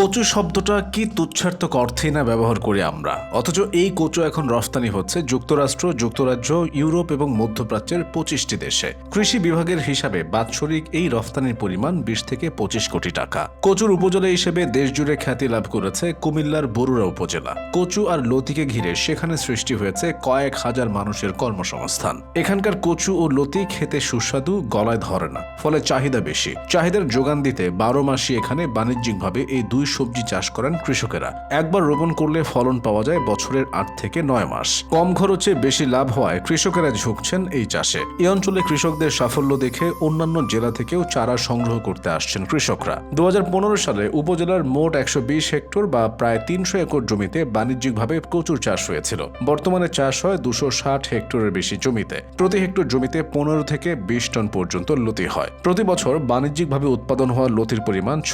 কচু শব্দটা কি তুচ্ছার্থক অর্থেই না ব্যবহার করি আমরা? অথচ এই কচু এখন রফতানি হচ্ছে যুক্তরাষ্ট্র, যুক্তরাজ্য, ইউরোপ এবং মধ্যপ্রাচ্যের পঁচিশটি দেশে। কৃষি বিভাগের হিসাবে বাৎসরিক এই রফতানির পরিমাণ বিশ থেকে পঁচিশ কোটি টাকা। কচুর উপজেলা হিসেবে দেশজুড়ে খ্যাতি লাভ করেছে কুমিল্লার বরুড়া উপজেলা। কচু আর লতিকে ঘিরে সেখানে সৃষ্টি হয়েছে কয়েক হাজার মানুষের কর্মসংস্থান। এখানকার কচু ও লতি খেতে সুস্বাদু, গলায় ধরে না, ফলে চাহিদা বেশি। চাহিদার যোগান দিতে বারো মাসই এখানে বাণিজ্যিকভাবে এই দুই সবজি চাষ করেন কৃষকেরা। একবার রোপণ করলে ফলন পাওয়া যায় বছরের আট থেকে নয় মাস। কম খরচে বেশি লাভ হওয়ায় কৃষকেরা ঝুঁকছেন এই চাষে। এই অঞ্চলে কৃষকদের সাফল্য দেখে অন্যান্য জেলা থেকেও চারা সংগ্রহ করতে আসছেন কৃষকরা। দু সালে উপজেলার মোট একশো বিশ হেক্টর বা প্রায় তিনশো একর জমিতে বাণিজ্যিকভাবে কচুর চাষ হয়েছিল। বর্তমানে চাষ হয় দুশো হেক্টরের বেশি জমিতে। প্রতি হেক্টর জমিতে পনেরো থেকে বিশ টন পর্যন্ত লতি হয়। প্রতি বছর বাণিজ্যিকভাবে উৎপাদন হওয়া লতির পরিমাণ ছ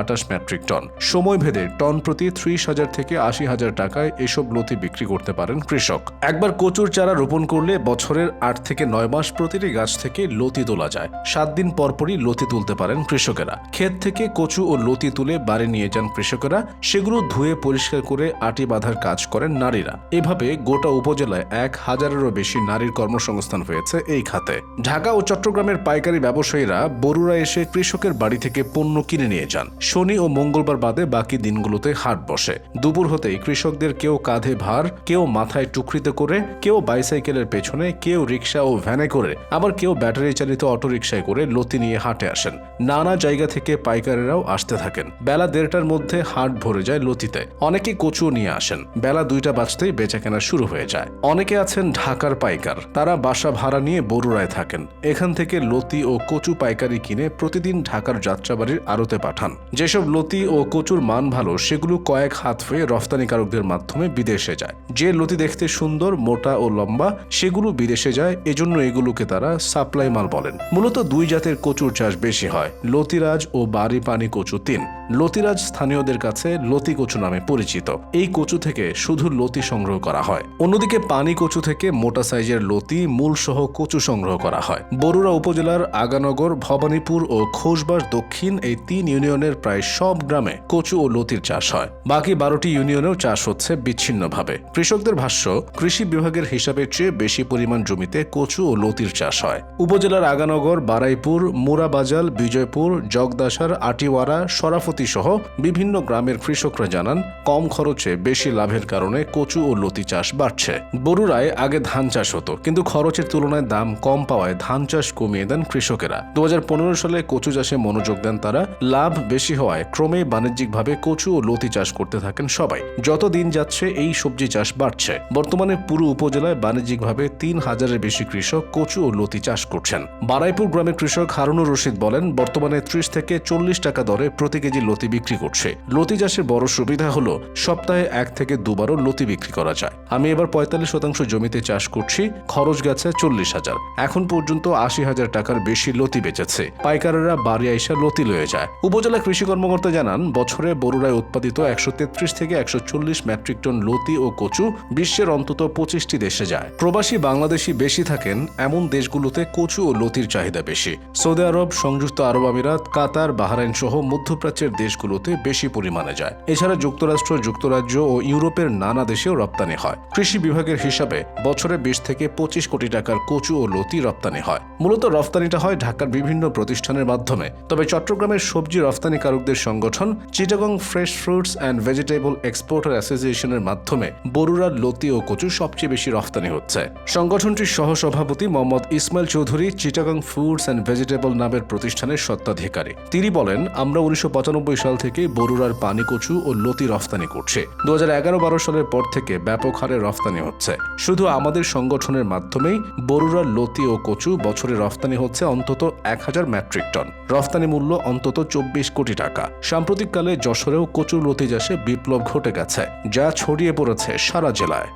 আঠাশ মেট্রিক টন। সময় ভেদে টন প্রতি ত্রিশ হাজার থেকে আশি হাজার টাকায় এসব লতি বিক্রি করতে পারেন কৃষক। একবার কচুর চারা রোপণ করলে বছরের আট থেকে নয় মাস প্রতিটি গাছ থেকে লতি তোলা যায়। সাত দিন পরপরই লতি তুলতে পারেন কৃষকেরা। ক্ষেত থেকে কচু ও লতি তুলে বাড়ি নিয়ে যান কৃষকেরা। সেগুলো ধুয়ে পরিষ্কার করে আটি বাঁধার কাজ করেন নারীরা। এভাবে গোটা উপজেলায় এক হাজারেরও বেশি নারীর কর্মসংস্থান হয়েছে এই খাতে। ঢাকা ও চট্টগ্রামের পাইকারি ব্যবসায়ীরা বরুড়া এসে কৃষকের বাড়ি থেকে পণ্য কিনে নিয়ে যান। শনি ও মঙ্গলবার বাদে বাকি দিনগুলোতে হাট বসে। দুপুর হতেই কৃষকদের কেউ কাঁধে ভার, কেউ মাথায় টুকরিতে করে, কেউ বাইসাইকেলের পেছনে, কেউ রিক্সা ও ভ্যানে করে, আবার কেউ ব্যাটারি চালিত অটোরিকশায় করে লতি নিয়ে হাটে আসেন। নানা জায়গা থেকে পাইকারেরাও আসতে থাকেন। বেলা দেড়টার মধ্যে হাট ভরে যায় লতিতে। অনেকে কচুও নিয়ে আসেন। বেলা দুইটা বাজতেই বেচা কেনা শুরু হয়ে যায়। অনেকে আছেন ঢাকার পাইকার। তারা বাসা ভাড়া নিয়ে বরুড়ায় থাকেন। এখান থেকে লতি ও কচু পাইকারি কিনে প্রতিদিন ঢাকার যাত্রাবাড়ির আড়তে পাঠান। যেসব লতি ও কচুর মান ভালো, সেগুলো কয়েক হাত হয়ে রফতানিকারকদের মাধ্যমে বিদেশে যায়। যে লতি দেখতে সুন্দর, মোটা ও লম্বা, সেগুলো বিদেশে যায়, এজন্য এগুলোকে তারা সাপ্লাই মাল বলেন। মূলত দুই জাতের কচুর চাষ বেশি হয়, লতিরাজ ও বাড়ি পানি কচু তিন। লতিরাজ স্থানীয়দের কাছে লতি কচু নামে পরিচিত। এই কচু থেকে শুধু লতি সংগ্রহ করা হয়। অন্যদিকে পানি কচু থেকে মোটা সাইজের লতি মূল সহ কচু সংগ্রহ করা হয়। বরুড়া উপজেলার আগানগর, ভবানীপুর ও খোসবাস দক্ষিণ এই তিন ইউনিয়নের প্রায় সব গ্রামে কচু ও লতির চাষ হয়। বাকি বারোটি ইউনিয়নেও চাষ হচ্ছে বিচ্ছিন্নভাবে। কৃষকদের ভাষ্য, কৃষি বিভাগের হিসাবের চেয়ে বেশি পরিমাণ জমিতে কচু ও লতির চাষ হয়। উপজেলার আগানগর, বারাইপুর, মুরাবাজাল, বিজয়পুর, জগদাসার, আটিওয়ারা, সরাফতি সহ বিভিন্ন গ্রামের কৃষকরা জানান, কম খরচে বেশি লাভের কারণে কচু ও লতি চাষ বাড়ছে। বরুড়ায় আগে ধান চাষ হতো, কিন্তু খরচের তুলনায় দাম কম পাওয়ায় ধান চাষ কমিয়ে দেন কৃষকেরা। দু হাজার পনেরো সালে কচু চাষে মনোযোগ দেন তারা, লাভ বেশি হওয়ায় ক্রমেই বাণিজ্যিকভাবে কচু ও লতি চাষ করতে থাকেন সবাই। যত দিন যাচ্ছে, এই সবজি চাষ বাড়ছে। বর্তমানে পুরো উপজেলায় বাণিজ্যিকভাবে তিন হাজারের বেশি কৃষক কচু ও লতি চাষ করছেন। বারাইপুর গ্রামের কৃষক হারুনুর রশিদ বলেন, বর্তমানে ত্রিশ থেকে চল্লিশ টাকা দরে প্রতি কেজি লতি বিক্রি করছে। লতি চাষের বড় সুবিধা হলো, সপ্তাহে এক থেকে দুবারও লতি বিক্রি করা যায়। আমি এবার পঁয়তাল্লিশ শতাংশ জমিতে চাষ করছি, খরচ গেছে চল্লিশ হাজার। এখন পর্যন্ত আশি হাজার টাকার বেশি লতি বেচেছে। পাইকারেরা বাড়ি আইসা লতি লয়ে যায়। উপজেলা কৃষি কর্মকর্তা জানান, বছরে বরুড়ায় উৎপাদিত একশো তেত্রিশ থেকে একশো চল্লিশ মেট্রিক টন লতি ও কচু বিশ্বের অন্তত পঁচিশটি দেশে যায়। প্রবাসী বাংলাদেশি বেশি থাকেন, এমন দেশগুলোতে কচু ও লতির চাহিদা বেশি। সৌদি আরব, সংযুক্ত আরব আমিরাত, কাতার বাহরাইন সহ মধ্যপ্রাচ্যের দেশগুলোতে বেশি পরিমাণে যায়। এছাড়া যুক্তরাষ্ট্র, যুক্তরাজ্য ও ইউরোপের নানা দেশেও রপ্তানি হয়। কৃষি বিভাগের হিসাবে বছরে বিশ থেকে পঁচিশ কোটি টাকার কচু ও লতি রপ্তানি হয়। মূলত রপ্তানিটা হয় ঢাকার বিভিন্ন প্রতিষ্ঠানের মাধ্যমে। তবে চট্টগ্রামের সবজি রপ্তানিকারকদের সংগঠন Chittagong fresh fruits and vegetable exporter অ্যাসোসিয়েশনের মাধ্যমে বরুড়ার লতি ও কচু সবচেয়ে বেশি রপ্তানি হচ্ছে। সংগঠনটির সহসভাপতি Mohammad Ismail Chowdhury Chittagong foods and vegetable নামের প্রতিষ্ঠানের স্বত্বাধিকারী। তিনি বলেন, আমরা উনিশশো সাল থেকে বরুড়ার পানি কচু ও লতি রফতানি করছি। দু হাজার সালের পর থেকে ব্যাপক হারে রফতানি হচ্ছে। শুধু আমাদের সংগঠনের মাধ্যমেই বরুড়ার লতি ও কচু বছরে রফতানি হচ্ছে অন্তত এক হাজার মেট্রিক টন। রফতানি মূল্য অন্তত চব্বিশ কোটি টাকা। সাম্প্রতিককালে যশোরেও কচুর লতি বিপ্লব ঘটে গেছে যা ছড়িয়ে পড়েছে সারা জেলায়।